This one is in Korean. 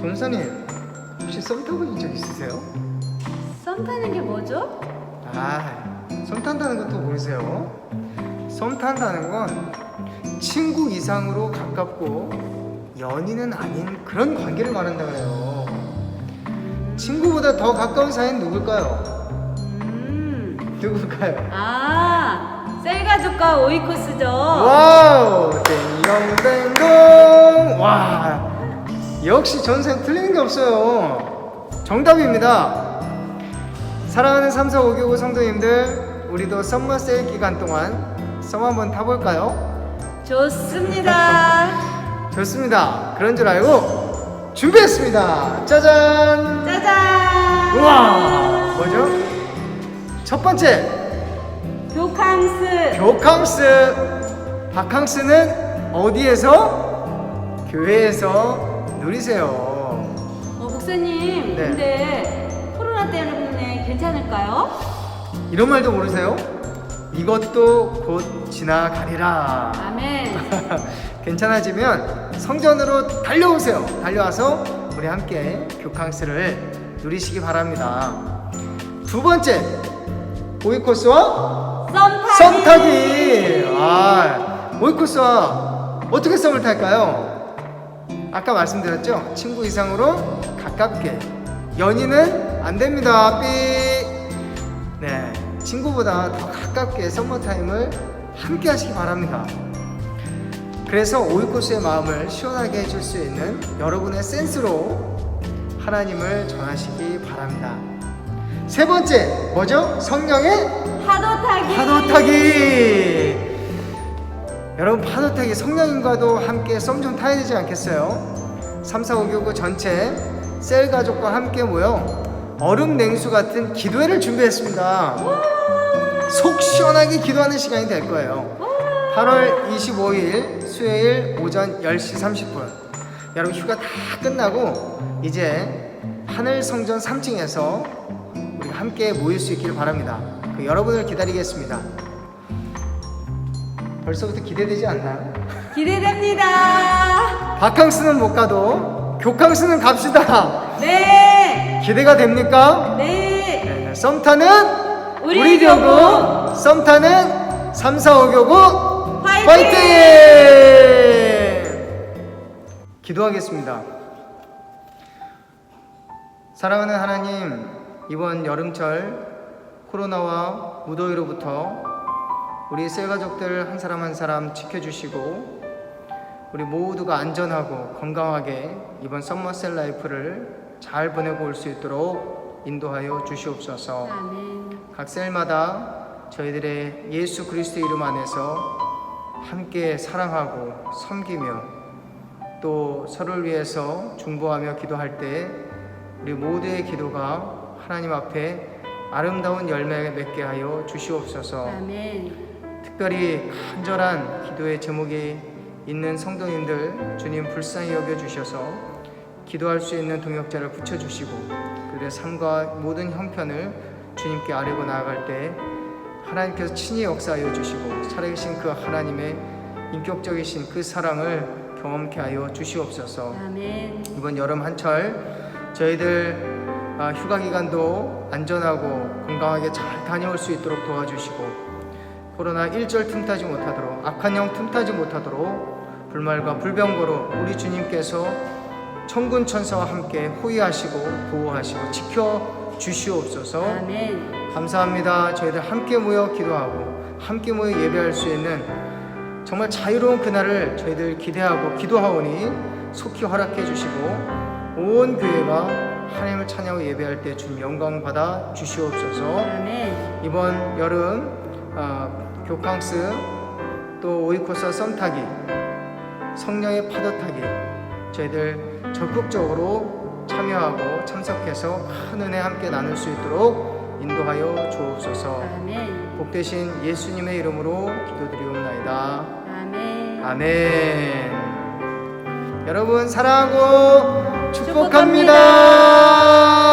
전사님 혹시 썸 타보신 적 있으세요? 썸 타는 게 뭐죠? 아, 썸 탄다는 것도 모르세요? 썸 탄다는 건 친구 이상으로 가깝고 연인은 아닌 그런 관계를 말한다 그래요. 친구보다 더 가까운 사이는 누굴까요? 음, 누굴까요? 아, 셀가족과 오이코스죠. 와 역시 전생 틀리는 게 없어요. 정답입니다. 사랑하는 3, 4, 5, 9 성도님들, 우리도 썸머 세일 기간 동안 썸 한번 타볼까요? 좋습니다. 좋습니다. 그런 줄 알고 준비했습니다. 짜잔! 짜잔. 우와! 뭐죠? 첫 번째, 교캉스. 교캉스 바캉스는 어디에서? 교회에서 누리세요. 어, 목사님, 네. 근데 코로나 때문에 괜찮을까요? 이런 말도 모르세요? 이것도 곧 지나가리라. 아멘. 괜찮아지면 성전으로 달려오세요. 달려와서 우리 함께 교캉스를 누리시기 바랍니다. 두 번째, 오이코스와 썸 타기. 썸 타기. 아, 오이코스와 어떻게 썸을 탈까요? 아까 말씀드렸죠? 친구 이상으로 가깝게. 연인은 안 됩니다. 삐. 네, 친구보다 더 가깝게 썸머 타임을 함께 하시기 바랍니다. 그래서 오이코스의 마음을 시원하게 해줄 수 있는 여러분의 센스로 하나님을 전하시기 바랍니다. 세 번째, 뭐죠? 성령의 파도 타기. 파도 타기. 여러분 파도 타기 성령님과도 함께 썸 좀 타야 되지 않겠어요? 3, 4, 5, 9, 9 전체 셀 가족과 함께 모여 얼음 냉수 같은 기도회를 준비했습니다. 속 시원하게 기도하는 시간이 될 거예요. 8월 25일 수요일 오전 10시 30분. 여러분 휴가 다 끝나고 이제 하늘 성전 3층에서 우리 함께 모일 수 있기를 바랍니다. 그 여러분을 기다리겠습니다. 벌써부터 기대되지 않나요? 기대됩니다. 바캉스는 못 가도 교캉스는 갑시다. 네. 기대가 됩니까? 네. 네, 썸타는 우리 교구. 썸타는 3, 4, 5 교구 화이팅! 화이팅! 기도하겠습니다. 사랑하는 하나님, 이번 여름철 코로나와 무더위로부터 우리 셀 가족들 한 사람 한 사람 지켜주시고 우리 모두가 안전하고 건강하게 이번 썸머셀 라이프를 잘 보내고 올 수 있도록 인도하여 주시옵소서. 아멘. 각 셀마다 저희들의 예수 그리스도 이름 안에서 함께 사랑하고 섬기며 또 서로를 위해서 중보하며 기도할 때 우리 모두의 기도가 하나님 앞에 아름다운 열매 맺게 하여 주시옵소서. 아멘. 특별히 간절한 기도의 제목이 있는 성도님들 주님 불쌍히 여겨 주셔서 기도할 수 있는 동역자를 붙여 주시고 그들의 삶과 모든 형편을 주님께 아뢰고 나아갈 때 하나님께서 친히 역사하여 주시고 살아계신 그 하나님의 인격적이신 그 사랑을 경험케 하여 주시옵소서. 아멘. 이번 여름 한철 저희들 아, 휴가 기간도 안전하고 건강하게 잘 다녀올 수 있도록 도와주시고 코로나 일절 틈타지 못하도록 악한 영 틈타지 못하도록 불말과 불병거로 우리 주님께서 천군 천사와 함께 호위하시고 보호하시고 지켜 주시옵소서. 아멘. 감사합니다. 저희들 함께 모여 기도하고 함께 모여 예배할 수 있는 정말 자유로운 그날을 저희들 기대하고 기도하오니 속히 허락해 주시고 온 교회가 하나님을 찬양하고 예배할 때 주님 영광 받아 주시옵소서. 아멘. 이번 여름 아, 교캉스 또 오이코스 썸 타기 성령의 파도 타기 저희들 적극적으로 참여하고 참석해서 큰 은혜 함께 나눌 수 있도록 인도하여 주옵소서. 아멘. 복되신 예수님의 이름으로 기도드리옵나이다. 아멘. 아멘. 여러분 사랑하고 축복합니다. 축복합니다.